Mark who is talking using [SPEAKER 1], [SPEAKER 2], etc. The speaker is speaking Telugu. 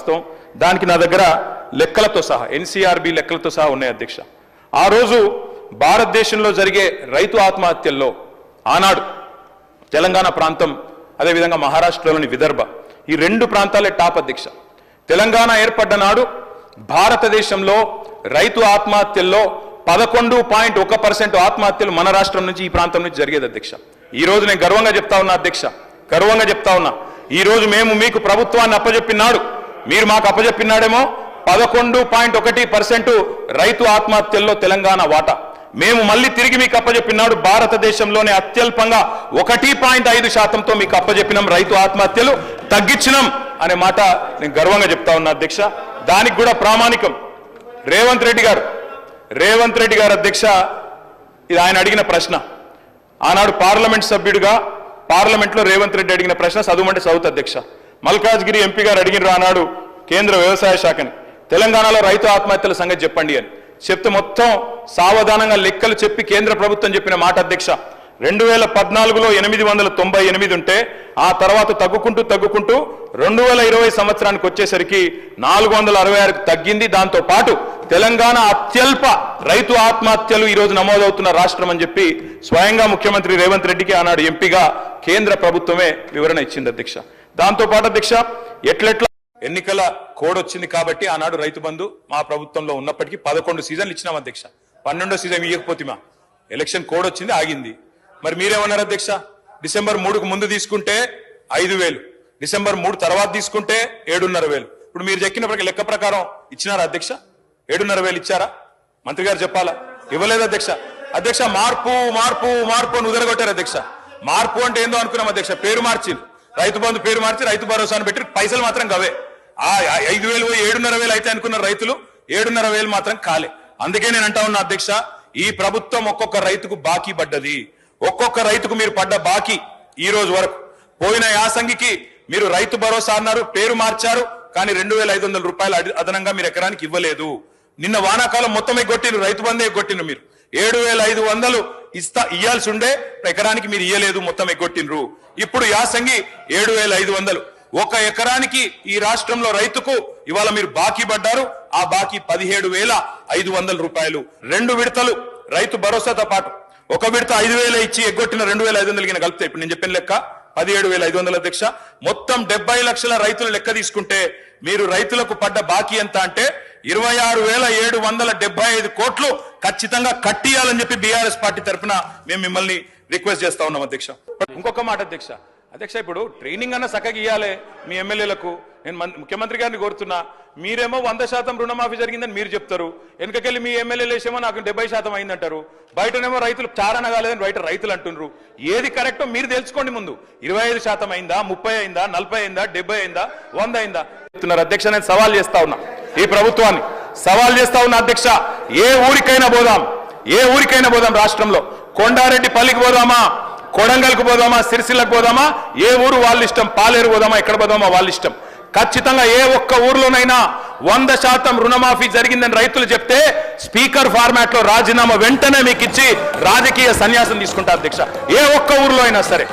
[SPEAKER 1] వాస్తవం దానికి నా దగ్గర లెక్కలతో సహా ఎన్సీఆర్బి లెక్కలతో సహా ఉన్నాయి అధ్యక్ష. ఆ రోజు భారతదేశంలో జరిగే రైతు ఆత్మహత్యల్లో ఆనాడు తెలంగాణ ప్రాంతం అదేవిధంగా మహారాష్ట్రలోని విదర్భ ఈ రెండు ప్రాంతాలే టాప్ అధ్యక్ష. తెలంగాణ ఏర్పడ్డ నాడు భారతదేశంలో రైతు ఆత్మహత్యల్లో పదకొండు పాయింట్ ఒక పర్సెంట్ ఆత్మహత్యలు మన రాష్ట్రం నుంచి ఈ ప్రాంతం నుంచి జరిగేది అధ్యక్ష. ఈ రోజు నేను గర్వంగా చెప్తా ఉన్నా అధ్యక్ష గర్వంగా చెప్తా ఉన్నా. ఈ రోజు మేము మీకు ప్రభుత్వాన్ని అప్పజెప్పినాడు. మీరు మాకు అప్పజెప్పినాడేమో? పదకొండు పాయింట్ ఒకటి పర్సెంట్ రైతు ఆత్మహత్యల్లో తెలంగాణ వాటా. మేము మళ్ళీ తిరిగి మీకు అప్పజెప్పినాడు భారతదేశంలోనే అత్యల్పంగా ఒకటి పాయింట్ ఐదు శాతంతో మీకు అప్పజెప్పినాం రైతు ఆత్మహత్యలు. తగ్గించినాం అనే మాట నేను గర్వంగా చెప్తా ఉన్నా అధ్యక్ష. దానికి కూడా ప్రామాణికం. రేవంత్ రెడ్డి గారు రేవంత్ రెడ్డి గారు అధ్యక్ష ఇది ఆయన అడిగిన ప్రశ్న. ఆనాడు పార్లమెంట్ సభ్యుడిగా పార్లమెంట్లో రేవంత్ రెడ్డి అడిగిన ప్రశ్న చదువుమంటే చదువుతా అధ్యక్ష. మల్కాజ్గిరి ఎంపీ గారు అడిగినారు ఆనాడు కేంద్ర వ్యవసాయ శాఖని తెలంగాణలో రైతు ఆత్మహత్యల సంగతి చెప్పండి అని. చెప్తే మొత్తం సావధానంగా లెక్కలు చెప్పి కేంద్ర ప్రభుత్వం చెప్పిన మాట అధ్యక్ష. రెండు వేల పద్నాలుగులో ఎనిమిది వందల తొంభై ఎనిమిది ఉంటే ఆ తర్వాత తగ్గుకుంటూ తగ్గుకుంటూ రెండు వేల ఇరవై సంవత్సరానికి వచ్చేసరికి నాలుగు వందల అరవై ఆరుకు తగ్గింది. దాంతో పాటు తెలంగాణ అత్యల్ప రైతు ఆత్మహత్యలు ఈ రోజు నమోదవుతున్న రాష్ట్రం అని చెప్పి స్వయంగా ముఖ్యమంత్రి రేవంత్ రెడ్డికి ఆనాడు ఎంపీగా కేంద్ర ప్రభుత్వమే వివరణ ఇచ్చింది అధ్యక్ష. దాంతోపాటు దీక్ష అధ్యక్ష ఎట్లెట్లా ఎన్నికల కోడ్ వచ్చింది కాబట్టి ఆనాడు రైతు బంధు మా ప్రభుత్వంలో ఉన్నప్పటికీ పదకొండు సీజన్లు ఇచ్చినాం అధ్యక్ష. పన్నెండో సీజన్ ఇవ్వకపోతేమా ఎలక్షన్ కోడ్ వచ్చింది ఆగింది. మరి మీరేమన్నారు అధ్యక్ష? డిసెంబర్ మూడుకు ముందు తీసుకుంటే ఐదు వేలు. డిసెంబర్ మూడు తర్వాత తీసుకుంటే ఏడున్నర వేలు. ఇప్పుడు మీరు చెక్కిన లెక్క ప్రకారం ఇచ్చినారా అధ్యక్ష? ఏడున్నర వేలు ఇచ్చారా? మంత్రి గారు చెప్పాలా? ఇవ్వలేదు అధ్యక్ష. అధ్యక్ష మార్పు మార్పు మార్పు అని ఉదరగొట్టారు అధ్యక్ష. మార్పు అంటే ఏందో అనుకున్నాం అధ్యక్ష. పేరు మార్చింది రైతు బంధు పేరు మార్చి రైతు భరోసాను పెట్టి పైసలు మాత్రం గవే. ఆ ఐదు వేలు పోయి ఏడున్నర వేలు అయితే అనుకున్న రైతులు ఏడున్నర వేలు మాత్రం కాలే. అందుకే నేను అంటా ఉన్నా అధ్యక్ష ఈ ప్రభుత్వం ఒక్కొక్క రైతుకు బాకీ పడ్డది. ఒక్కొక్క రైతుకు మీరు పడ్డ బాకీ ఈ రోజు వరకు. పోయిన యాసంగికి మీరు రైతు భరోసా అన్నారు పేరు మార్చారు కానీ రెండు వేల ఐదు వందల రూపాయలు అదనంగా మీరు ఎకరానికి ఇవ్వలేదు. నిన్న వానాకాలం మొత్తం ఎగ్గొట్టిండ్రు రైతు బంధే ఎగ్గొట్టిండ్రు మీరు. ఏడు వేల ఐదు వందలు ఇస్తా ఇయ్యాల్సి ఉండే ఎకరానికి మీరు ఇయ్యలేదు మొత్తం ఎగ్గొట్టిండ్రు. ఇప్పుడు యాసంగి ఏడు వేల ఐదు వందలు ఒక ఎకరానికి ఈ రాష్ట్రంలో రైతుకు ఇవాళ మీరు బాకీ పడ్డారు ఆ బాకీ పదిహేడు వేల ఐదు వందల రూపాయలు. రెండు విడతలు రైతు భరోసాతో పాటు. ఒక విడత ఐదు వేల ఇచ్చి ఎగ్గొట్టిన రెండు వేల ఐదు వందలు కింద కలిపితే ఇప్పుడు నేను చెప్పిన లెక్క పదిహేడు వేల ఐదు వందల అధ్యక్ష మొత్తం డెబ్బై లక్షల రైతుల లెక్క తీసుకుంటే మీరు రైతులకు పడ్డ బాకీ ఎంత అంటే ఇరవై ఆరు వేల ఏడు వందల డెబ్బై ఐదు కోట్లు ఖచ్చితంగా కట్టియాలని చెప్పి బీఆర్ఎస్ పార్టీ తరఫున మేము మిమ్మల్ని రిక్వెస్ట్ చేస్తా ఉన్నాం అధ్యక్ష. ఇంకొక మాట అధ్యక్ష. అధ్యక్ష ఇప్పుడు ట్రైనింగ్ అన్న చక్కగా ఇవ్వాలి మీ ఎమ్మెల్యేలకు. నేను ముఖ్యమంత్రి గారిని కోరుతున్నా. మీరేమో వంద శాతం రుణమాఫీ జరిగిందని మీరు చెప్తారు. వెనకకెళ్ళి మీ ఎమ్మెల్యేలు వేసేమో నాకు డెబ్బై శాతం అయిందంటారు. బయటనేమో రైతులు చారణ కాలేదని బయట రైతులు అంటున్నారు ఏది కరెక్టో మీరు తెలుసుకోండి ముందు. ఇరవై ఐదు శాతం అయిందా ముప్పై అయిందా నలభై అయిందా డెబ్బై అయిందా వంద అయిందా? చెప్తున్నారు అధ్యక్ష నేను సవాల్ చేస్తా ఉన్నా ఈ ప్రభుత్వాన్ని. సవాల్ చేస్తా ఉన్నా అధ్యక్ష. ఏ ఊరికైనా పోదాం. ఏ ఊరికైనా పోదాం రాష్ట్రంలో. కొండారెడ్డి పల్లికి పోదామా? కొడంగల్కి పోదామా? సిరిసిల్లకు పోదామా? ఏ ఊరు వాళ్ళ ఇష్టం? పాలేరు పోదామా? ఎక్కడ పోదామా? వాళ్ళ ఇష్టం. ఖచ్చితంగా ఏ ఒక్క ఊర్లోనైనా వంద శాతం రుణమాఫీ జరిగిందని రైతులు చెప్తే స్పీకర్ ఫార్మాట్లో రాజీనామా వెంటనే మీకు ఇచ్చి రాజకీయ సన్యాసం తీసుకుంటారు అధ్యక్ష. ఏ ఒక్క ఊర్లో అయినా సరే.